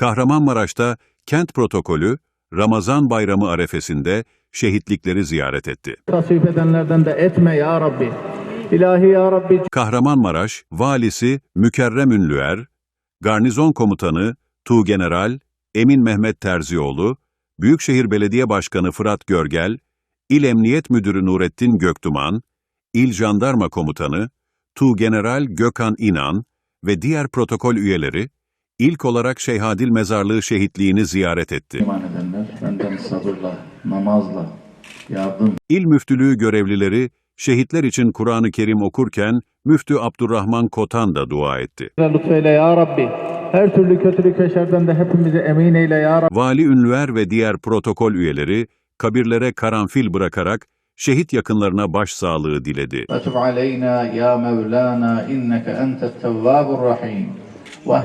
Kahramanmaraş'ta kent protokolü Ramazan bayramı arefesinde şehitlikleri ziyaret etti. tasvip edenlerden de etme ya Rabbi. İlahi ya Rabbi Kahramanmaraş Valisi Mükerrem Ünlüer, Garnizon Komutanı Tuğgeneral Emin Mehmet Terzioğlu, Büyükşehir Belediye Başkanı Fırat Görgel, İl Emniyet Müdürü Nurettin Göktuman, İl Jandarma Komutanı Tuğgeneral Gökhan İnan ve diğer protokol üyeleri ilk olarak Şeyhadil Mezarlığı şehitliğini ziyaret etti. İman edenler benden sabırla, namazla, yardım. İl müftülüğü görevlileri şehitler için Kur'an-ı Kerim okurken Müftü Abdurrahman Kotan da dua etti. Lütfeyle ya Rabbi. Her türlü kötülük ve şerden de hepimizi emin eyle ya Rabbi. Vali Ünver ve diğer protokol üyeleri kabirlere karanfil bırakarak şehit yakınlarına başsağlığı diledi. Ve aleyna ya Mevlana inneke entet tevvabur rahim.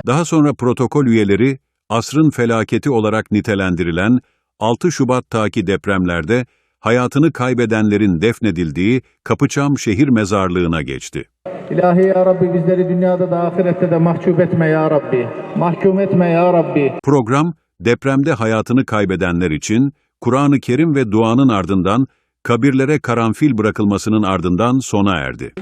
Daha sonra protokol üyeleri asrın felaketi olarak nitelendirilen 6 Şubat'taki depremlerde hayatını kaybedenlerin defnedildiği Kapıçam şehir mezarlığına geçti. İlahi ya Rabbi bizleri dünyada da ahirette de mahcup etme ya Rabbi. Mahkum etme ya Rabbi. Program, depremde hayatını kaybedenler için Kur'an-ı Kerim ve duanın ardından kabirlere karanfil bırakılmasının ardından sona erdi.